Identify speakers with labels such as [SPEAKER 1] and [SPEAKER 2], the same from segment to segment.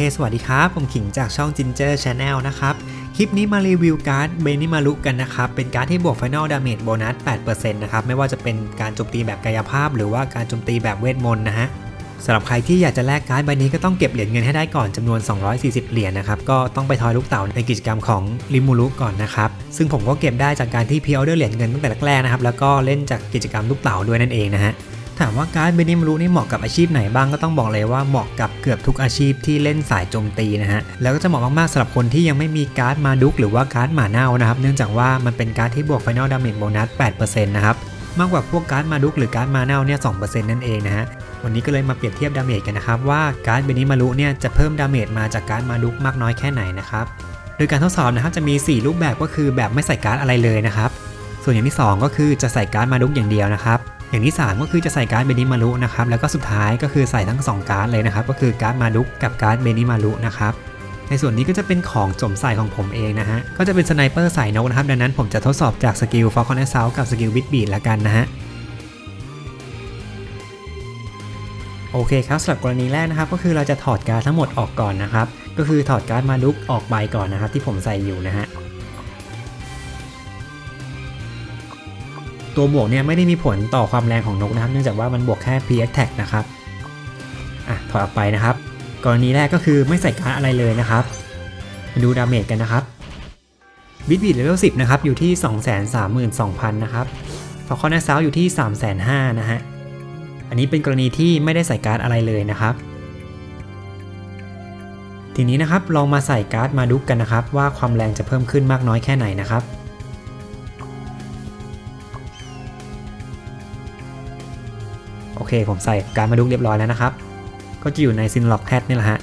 [SPEAKER 1] เคสวัสดีครับ ผมขิงจากช่อง Ginger Channel นะครับ คลิปนี้มารีวิวการ์ดเบนิมารุกันนะครับ เป็นการ์ดที่บวก Final Damage โบนัส 8%นะครับ ไม่ว่าจะเป็นการโจมตีแบบกายภาพ หรือว่าการโจมตีแบบเวทมนต์นะฮะสำหรับใครที่อยากจะแลกการ์ดใบนี้ก็ต้องเก็บเหรียญเงินให้ได้ก่อนจำนวน 240 เหรียญนะครับ ก็ต้องไปทอยลูกเต่าในกิจกรรมของริมูรุก่อนนะครับ ซึ่งผมก็เก็บได้จากการที่พีออเดอร์เหรียญเงินตั้งแต่แรกๆนะครับ แล้วก็เล่นจากกิจกรรมลูกเต่าด้วยนั่นเองนะฮะ ถามว่าการ์ดเบนิมรู้นี่เหมาะกับอาชีพไหนบ้างก็ต้องบอกเลยว่าเหมาะกับเกือบทุกอาชีพที่เล่นสายโจมตีนะฮะแล้วก็จะเหมาะมากๆสำหรับคนที่ยังไม่มีการ์ดมาดุกหรือว่าการ์ดหมาเน่านะครับเนื่องจากว่ามันเป็นการ์ดที่บวก Final Damage Bonus 8%นะครับมากกว่าพวกการ์ดมาดุกหรือการ์ดมาเน่าเนี่ย2%นั่นเองนะฮะวันนี้ก็เลยมาเปรียบเทียบดาเมจกันนะครับว่าการ์ดเบนิมารุเนี่ยจะเพิ่มดาเมจมาจากการ์ดมาดุกมากน้อยแค่ไหนนะครับโดยการทดสอบนะครับจะมี 4 รูปแบบก็คือแบบไม่ใส่การ์ดอะไรเลยนะครับส่วนอย่างที่ 2 ก็คือจะใส่การ์ดมาดุกอย่างเดียวนะครับ อย่างที่ 3 ก็คือจะใส่การ์ดเบนิมารุนะครับแล้วก็สุดท้ายก็คือใส่ทั้ง 2 การ์ดเลยนะครับก็คือการ์ดมาดุกกับการ์ดเบนิมารุนะครับในส่วนนี้ก็จะเป็นของสมใส่ของผมเองนะฮะก็จะเป็นสไนเปอร์ใส่นกนะครับดังนั้นผมจะทดสอบจากสกิลฟอลคอนเอสเซลกับสกิลวิดบีดละกันนะฮะโอเคครับสำหรับกรณีแรกนะครับก็คือเราจะถอดการ์ดทั้งหมดออกก่อนนะครับก็คือถอดการ์ดมาดุกออกใบก่อนนะครับที่ผมใส่อยู่นะฮะ ตัวบวกเนี่ยไม่ได้มีผลต่อความแรงของนกนะครับ เนื่องจากว่ามันบวกแค่ P attack นะครับ อะถอดออกไปนะครับ กรณีแรกก็คือไม่ใส่การ์ดอะไรเลยนะครับ มาดูดาเมจกันนะครับบิดบิดเลเวล10 นะครับ อยู่ที่ 232,000 นะครับฟอลคอนแอสซาวอยู่ที่ 350,000นะฮะ อันนี้เป็นกรณีที่ไม่ได้ใส่การ์ดอะไรเลยนะครับ ทีนี้นะครับลองมาใส่การ์ดมาดุกกันนะครับ ว่าความแรงจะเพิ่มขึ้นมากน้อยแค่ไหนนะครับ โอเค ผมใส่การมาดุกเรียบร้อยแล้วนะครับ ก็จะอยู่ในซินล็อกแพทนี่แหละฮะ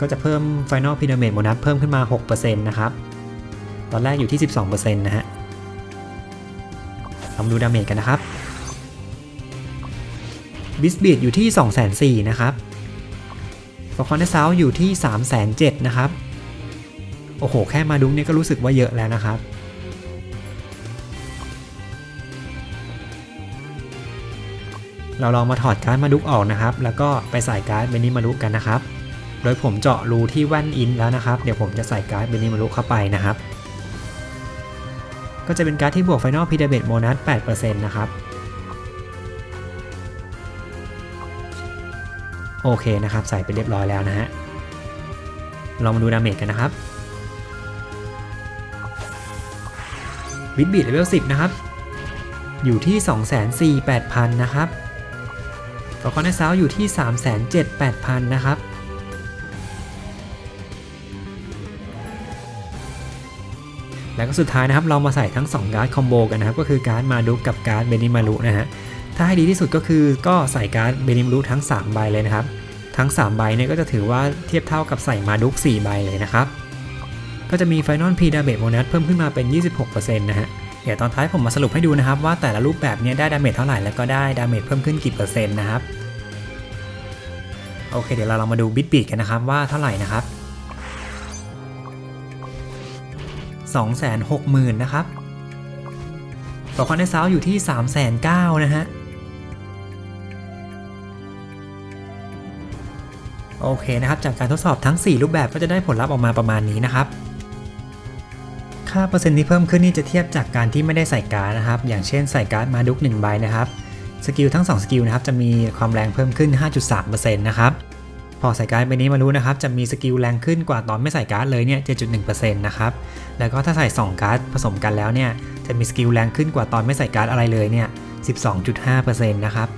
[SPEAKER 1] ก็จะเพิ่ม Final p y r a m i d Bonus เพิ่มขึ้นมา 6%นะครับ ตอนแรกอยู่ที่ 12%นะฮะเรามาดูดาเมจกันนะครับบิสบีดอยู่ที่ 2 4 0 0 0นะครับฟอร์คอนเนซาวอยู่ที่ 3 7 0 0 0นะครับ โอ้โห แค่มาดุกเนี่ยก็รู้สึกว่าเยอะแล้วนะครับ เราลองมาถอดการ์ดมาดุกออกนะครับ แล้วก็ไปใส่การ์ดเบนิมารุกันนะครับ โดยผมเจาะรูที่แว่นอินแล้วนะครับ เดี๋ยวผมจะใส่การ์ดเบนิมารุเข้าไปนะครับ ก็จะเป็นการ์ดที่บวก Final p i d a b e t Bonus 8%นะครับ โอเคนะครับ ใส่ไปเรียบร้อยแล้วนะฮะเรามาดูดาเมจกันนะครับวิดบีดเลเวล10 นะครับ อยู่ที่ 248,000 นะครับ ฟอลคอนเนซาวอยู่ที่ 378,000 นะครับ แล้วก็สุดท้ายนะครับ เรามาใส่ทั้ง 2 การ์ดคอมโบกันนะครับ ก็คือการ์ดมาดุกับการ์ดเบนิมารุนะฮะ ถ้าให้ดีที่สุดก็คือก็ใส่การ์ดเบนิมารุทั้ง 3 ใบเลยนะครับ ทั้ง 3 ใบเนี่ยก็จะถือว่าเทียบเท่ากับใส่มาดุก4ใบเลยนะครับ ก็จะมี Final P d a m a g e Bonus เพิ่มขึ้นมาเป็น 26%นะฮะ เดี๋ยวตอนท้ายผมมาสรุปให้ดูนะครับว่าแต่ละรูปแบบนี้ได้ดาเมจเท่าไหร่แล้วก็ได้ดาเมจเพิ่มขึ้นกี่เปอร์เซ็นต์นะครับโอเคเดี๋ยวเราลองมาดูบิตบีดกันนะครับว่าเท่าไหร่นะครับ260,000นะครับต่อคอนเนซาวอยู่ที่ 309,000นะฮะโอเคนะครับ จากการทดสอบทั้ง 4 รูปแบบก็จะได้ผลลัพธ์ออกมาประมาณนี้นะครับ ค่าเปอร์เซ็นต์ที่เพิ่มขึ้นนี่จะเทียบจากการที่ไม่ได้ใส่การ์ดนะครับ อย่างเช่นใส่การ์ดมาดุก1ใบนะครับ สกิลทั้ง 2 สกิลนะครับจะมีความแรงเพิ่มขึ้น 5.3%นะครับ พอใส่การ์ดใบนี้มารู้นะครับ จะมีสกิลแรงขึ้นกว่าตอนไม่ใส่การ์ดเลยเนี่ย 7.1%นะครับ แล้วก็ถ้าใส่ 2 การ์ดผสมกันแล้วเนี่ย จะมีสกิลแรงขึ้นกว่าตอนไม่ใส่การ์ดอะไรเลยเนี่ย 12.5%นะครับ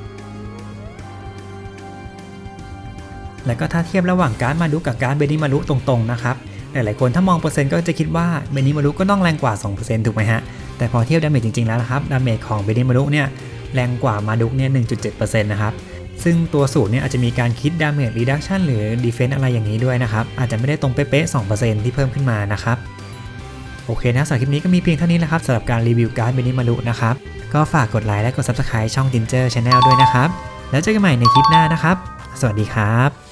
[SPEAKER 1] แล้วก็ถ้าเทียบระหว่างการ์ดมารุกับการ์ดเบนิมารุตรงๆนะครับ หลายๆคนถ้ามองเปอร์เซ็นต์ก็จะคิดว่าเบนิมารุก็ต้องแรงกว่า 2%ถูกไหมฮะ แต่พอเทียบดาเมจจริงๆแล้วนะครับดาเมจของเบนิมารุเนี่ยแรงกว่ามาดุกเนี่ย 1.7%นะครับซึ่งตัวสูตรเนี่ยอาจจะมีการคิดดาเมจรีดักชันหรือดีเฟนต์อะไรอย่างนี้ด้วยนะครับ อาจจะไม่ได้ตรงเป๊ะๆ2%ที่เพิ่มขึ้นมานะครับ โอเคนะสำหรับคลิปนี้ก็มีเพียงเท่านี้นะครับสำหรับการรีวิวการ์ดเบนิมารุนะครับก็ฝากกดไลค์และกด Subscribe ช่อง Ginger Channel ด้วยนะครับ แล้วเจอกันใหม่ในคลิปหน้านะครับ สวัสดีครับ